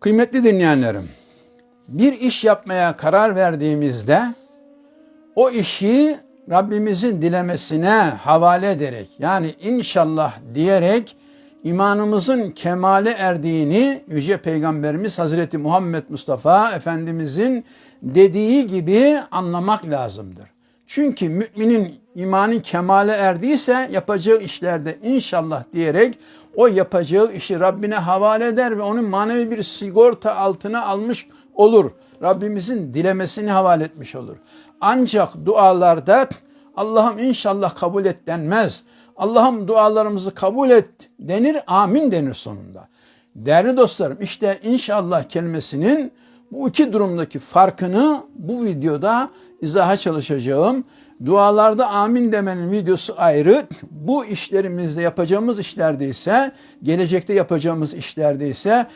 Kıymetli dinleyenlerim, bir iş yapmaya karar verdiğimizde o işi Rabbimizin dilemesine havale ederek yani inşallah diyerek imanımızın kemale erdiğini Yüce Peygamberimiz Hazreti Muhammed Mustafa Efendimizin dediği gibi anlamak lazımdır. Çünkü müminin imanı kemale erdiyse yapacağı işlerde inşallah diyerek o yapacağı işi Rabbine havale eder ve onun manevi bir sigorta altına almış olur. Rabbimizin dilemesini havale etmiş olur. Ancak dualarda Allah'ım inşallah kabul et denmez. Allah'ım dualarımızı kabul et denir, amin denir sonunda. Değerli dostlarım işte inşallah kelimesinin bu iki durumdaki farkını bu videoda izaha çalışacağım. Dualarda amin demenin videosu ayrı. Bu işlerimizde yapacağımız işlerde ise, gelecekte yapacağımız işlerde ise